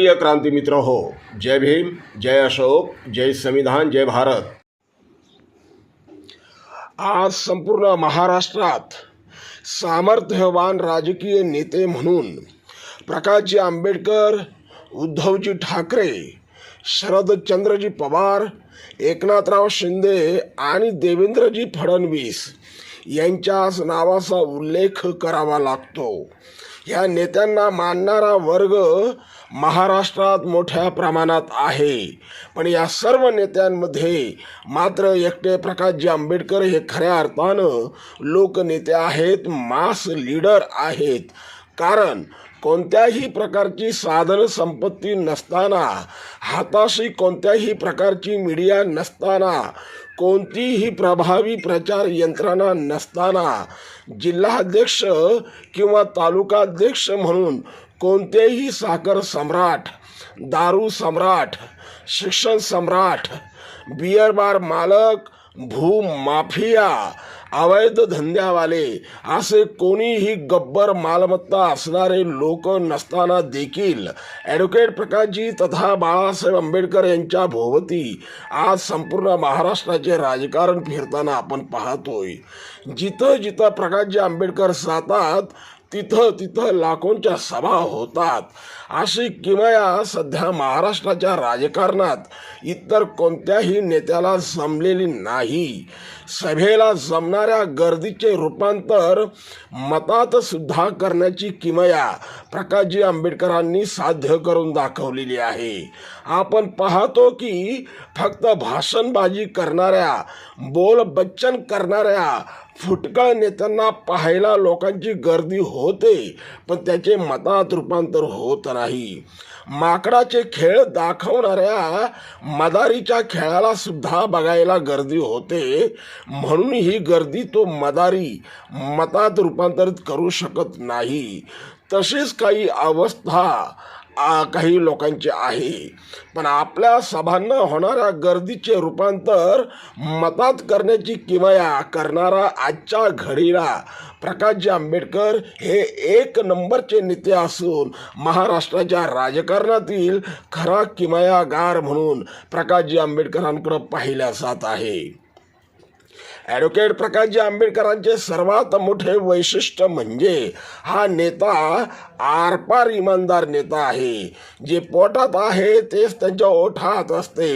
प्रिय क्रांती मित्र हो जय भीम जय अशोक जय संविधान जय भारत. आज संपूर्ण महाराष्ट्रात सामर्थ्यवान राजकीय नेते म्हणून प्रकाशजी आंबेडकर उद्धवजी ठाकरे शरदचंद्रजी पवार एकनाथराव शिंदे आणि देवेंद्रजी फडणवीस यांच्याच नावाचा उल्लेख करावा लागतो. या नेत्यांना मानणारा वर्ग महाराष्ट्रात मोठ्या प्रमाणात आहे. पण या सर्व नेत्यांमध्ये मात्र एकटे प्रकाशजी आंबेडकर हे खऱ्या अर्थानं लोकनेते आहेत मास लीडर आहेत. कारण कोणत्याही प्रकारची साधन संपत्ती नसताना हाताशी कोणत्याही प्रकारची मीडिया नसताना कोणतीही प्रभावी प्रचार यंत्रणा नसताना जिल्हाध्यक्ष किंवा तालुकाध्यक्ष म्हणून कोणतेही साखर सम्राट दारू सम्राट शिक्षण सम्राट बियर बार मालक भूमाफिया अवैध धंद्यावाले. असे कोणीही गब्बर मालमत्ता असणारे लोक नसताना देखील ॲडव्होकेट प्रकाशजी तथा बाळासाहेब आंबेडकर यांच्या भोवती आज संपूर्ण महाराष्ट्राचे राजकारण फिरताना आपण पाहतोय. जिथं जिथं प्रकाशजी आंबेडकर जातात तिथं तिथं लाखोंच्या सभा होतात. अशी किमया सध्या महाराष्ट्राच्या राजकारणात. इतर कोणत्याही नेत्याला जमलेली नाही. सभेला जमणाऱ्या गर्दीचे रूपांतर मतात सुद्धा करण्याची किमया प्रकाशजी आंबेडकरांनी साध्य करून दाखवलेली आहे. आपण पाहतो की फक्त भाषणबाजी करणाऱ्या बोल बच्चन करणाऱ्या फुटकळ नेत्यांना पाहायला लोकांची गर्दी होते पण त्याचे मतात रूपांतर होत नाही. माकडाचे खेळ दाखवणाऱ्या मदारीच्या खेळाला सुद्धा बघायला गर्दी होते म्हणून ही गर्दी तो मदारी मतात रूपांतरित करू शकत नाही. तशीच काही अवस्था काही लोकांची आहे. पण आपल्या सभांना होणाऱ्या गर्दीचे रूपांतर मतात करण्याची किमया करणारा आजच्या घडीला प्रकाशजी आंबेडकर हे एक नंबरचे नेते असून महाराष्ट्राच्या राजकारणातील खरा किमयागार म्हणून प्रकाशजी आंबेडकरांकडं पाहिल्या जात आहे. ॲडव्होकेट प्रकाशजी आंबेडकरांचे सर्वात मोठे वैशिष्ट्य म्हणजे हा नेता आरपार इमानदार नेता आहे जे पोटात आहे तेच त्यांच्या ओठात असते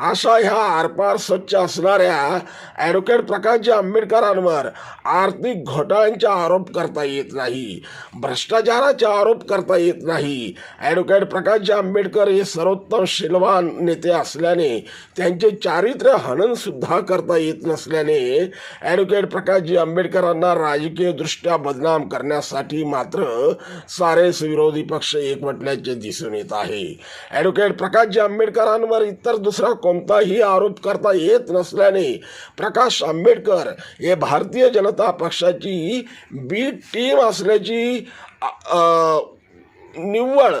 अशा ह्या आरपार स्वच्छ असणाऱ्या ॲडव्होकेट प्रकाशजी आंबेडकरांवर आर्थिक घोटाळ्यांचे आरोप करता येत नाही भ्रष्टाचाराचे आरोप करता येत नाही ॲडव्होकेट प्रकाशजी आंबेडकर हे सर्वोत्तम शिलवान नेते असल्याने त्यांचे चारित्र्य हननसुद्धा करता येत नसल्याने ॲडव्होकेट प्रकाशजी आंबेडकरांना राजकीयदृष्ट्या बदनाम करण्यासाठी मात्र सारेच विरोधी पक्ष एकवटल्याचे दिसून येत आहे. ॲडव्होकेट प्रकाशजी आंबेडकरांवर इतर दुसरा कोणताही आरोप करता येत नसल्याने प्रकाश आंबेडकर हे भारतीय जनता पक्षाची बी टीम असल्याची निव्वळ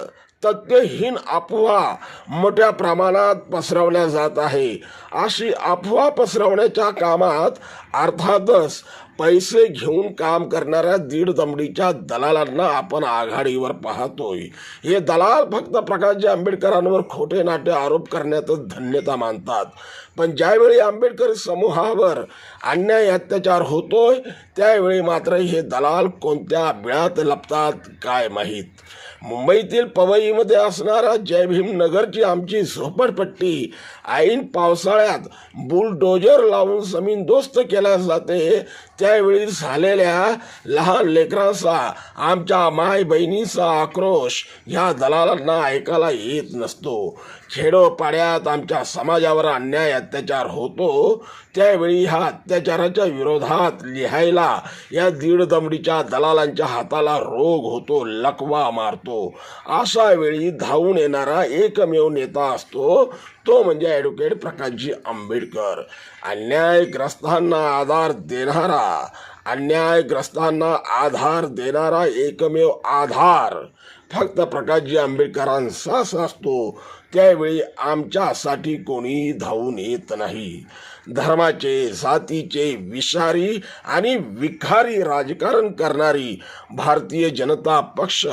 तथ्यहीन अफवा मोठ्या प्रमाणात पसरवल्या जात आहे. अशी अफवा पसरवण्याच्या कामात अर्थातच पैसे घेऊन काम करणाऱ्या दीड दमडीच्या दलालांना आपण आघाडीवर पाहतोय. हे दलाल फक्त प्रकाशजी आंबेडकरांवर खोटे नाटे आरोप करण्यातच धन्यता मानतात. पण ज्यावेळी आंबेडकर समूहावर अन्याय अत्याचार होतोय त्यावेळी मात्र हे दलाल कोणत्या बिळात लपतात काय माहीत? मुंबईतील पवईमध्ये असणारा जय भीम नगरची आमची झोपडपट्टी. ऐन पावसाळ्यात बुलडोजर लावून जमीन दोस्त केल्या जाते. त्यावेळी झालेल्या लहान लेकरांचा आमच्या माय बहिणींचा आक्रोश ह्या दलालांना ऐकायला येत नसतो. खेडोपाड्यात आमच्या समाजावर अन्याय अत्याचार होतो त्यावेळी ह्या अत्याचाराच्या विरोधात लिहायला या दीड दमडीच्या दलालांच्या हाताला रोग होतो लकवा मारतो. अशा वेळी धावून येणारा एकमेव नेता असतो तो म्हणजे ॲडव्होकेट प्रकाशजी आंबेडकर. अन्यायग्रस्तांना आधार देणारा अन्यायग्रस्तांना आधार देणारा एकमेव आधार फक्त प्रकाशजी आंबेडकरांचाच असतो. त्यावेळी आमच्यासाठी कोणी धावून येत नाही. धर्माचे जातीचे विषारी आणि विखारी राजकारण करणारी भारतीय जनता पक्ष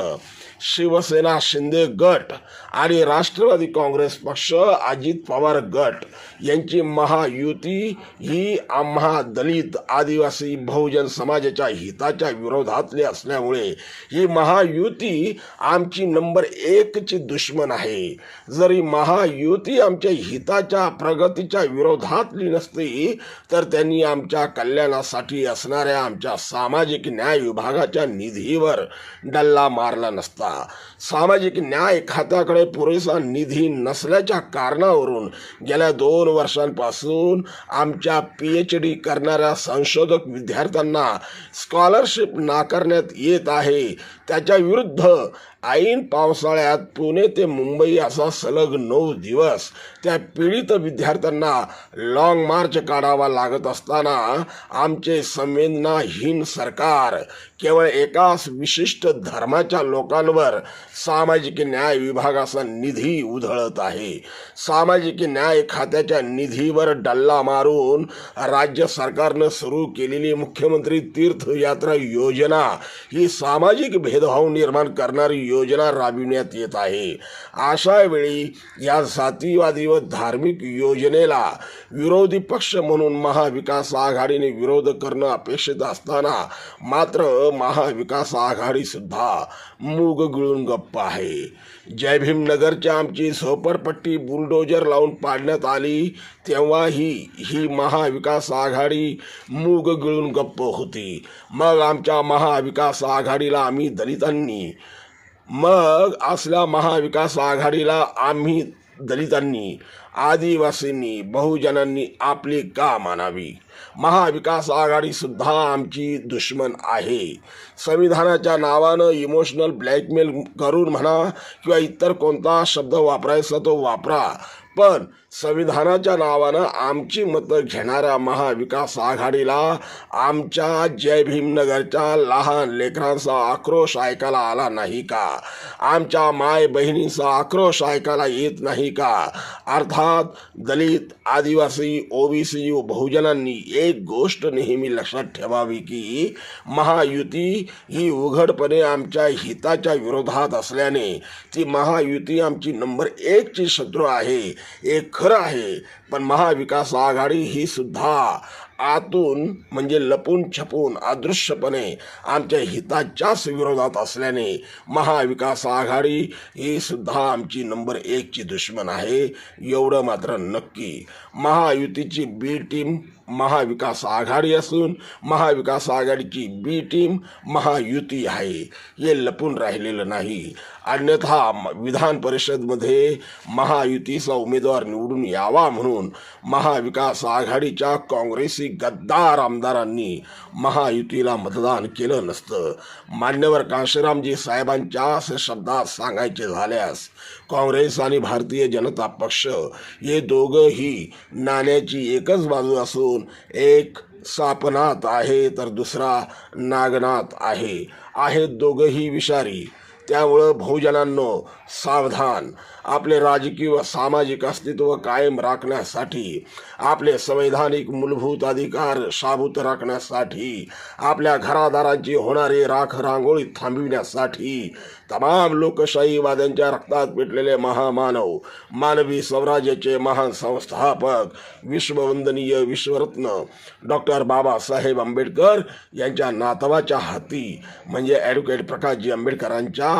शिवसेना शिंदे गट आणि राष्ट्रवादी काँग्रेस पक्ष अजित पवार गट यांची महायुती ही आम्हा दलित आदिवासी बहुजन समाजाच्या हिताच्या विरोधातली असल्यामुळे ही महायुती आमची नंबर एकची दुश्मन आहे. जरी महायुती आमच्या हिताच्या प्रगतीच्या विरोधातली नसती तर त्यांनी आमच्या कल्याणासाठी असणाऱ्या आमच्या सामाजिक न्याय विभागाच्या निधीवर डल्ला मारला नसता. सामाजिक न्याय खात्याकडे पुरेसा निधी नसल्याच्या कारणावरून गेल्या दोन वर्षांपासून आमच्या पी एच डी करणाऱ्या संशोधक विद्यार्थ्यांना स्कॉलरशिप नाकारण्यात येत आहे. त्याच्या विरुद्ध ऐन पावसाळ्यात पुणे ते मुंबई असा सलग नऊ दिवस त्या पीडित विद्यार्थ्यांना लाँग मार्च काढावा लागत असताना आमचे संवेदनाहीन सरकार केवळ एकाच विशिष्ट धर्माच्या लोकांवर सामाजिक न्याय विभागाचा निधी उधळत आहे. सामाजिक न्याय खात्याच्या निधीवर डल्ला मारून राज्य सरकारनं सुरू केलेली मुख्यमंत्री तीर्थयात्रा योजना ही सामाजिक भेदभाव निर्माण करणारी योजना राबविण्यात येत आहे. अशा वेळी या जातीवादी व धार्मिक योजनेला विरोधी पक्ष म्हणून महाविकास आघाडीने विरोध करणं अपेक्षित असताना मात्र महाविकास आघाडी सुद्धा मूग गिळून गप्प आहे. जय भीमनगरच्या आमची झोपडपट्टी बुलडोजर लावून पाडण्यात आली तेव्हाही ही महाविकास आघाडी मूग गिळून गप्प होती. मग आमच्या महाविकास आघाडीला आम्ही दलितांनी मग असल्या महाविकास आघाडीला आम्ही दलितांनी आदिवासींनी बहुजनांनी आपली का मानावी? महाविकास आघाडी सुद्धा आमची दुश्मन आहे. संविधानाच्या नावानं इमोशनल ब्लॅकमेल करून म्हणा किंवा इतर कोणता शब्द वापरायचा तो वापरा. पण संविधानाच्या नावानं आमची मतं घेणाऱ्या महाविकास आघाडीला आमच्या जय भीमनगरच्या लहान लेकरांचा आक्रोश ऐकायला आला नाही का? आमच्या माय बहिणींचा आक्रोश ऐकायला येत नाही का? अर्थात दलित आदिवासी ओबीसी व बहुजनांनी एक गोष्ट नेहमी लक्षात ठेवावी की महायुती ही उघडपणे आमच्या हिताच्या विरोधात असल्याने ती महायुती आमची नंबर एकची शत्रू आहे. एक खरं आहे. पण महाविकास आघाडी ही सुद्धा आतून म्हणजे लपून छपून अदृश्यपणे आमच्या हिताच्याच विरोधात असल्याने महाविकास आघाडी ही सुद्धा आमची नंबर एकची दुश्मन आहे. एवढं मात्र नक्की. महायुतीची बी टीम महाविकास आघाडी असून महाविकास आघाडीची बी टीम महायुती आहे. हे लपून राहिलेलं नाही. अन्यथा म- विधान परिषदमध्ये महायुतीचा उमेदवार निवडून यावा म्हणून महाविकास आघाडीच्या काँग्रेसी गद्दार आमदारांनी महायुतीला मतदान केलं नसतं. मान्यवर काशीरामजी साहेबांच्या शब्दात सांगायचे झाल्यास काँग्रेस आणि भारतीय जनता पक्ष हे दोघंही नाण्याची एकच बाजू असून एक सापनात आहे तर दुसरा नागनाथ आहे. आहेत दोघंही विषारी. त्यामुळं बहुजनांनो सावधान. आपले राजकीय व सामाजिक अस्तित्व कायम राखण्यासाठी आपले संवैधानिक मूलभूत अधिकार शाबूत राखण्यासाठी आपल्या घरादारांची होणारी राख रांगोळी थांबविण्यासाठी तमाम लोकशाहीवाद्यांच्या रक्तात पेटलेले महामानव मानवी स्वराज्याचे महान संस्थापक विश्ववंदनीय विश्वरत्न डॉक्टर बाबासाहेब आंबेडकर यांच्या नातवाच्या हाती म्हणजे ॲडव्होकेट प्रकाशजी आंबेडकरांच्या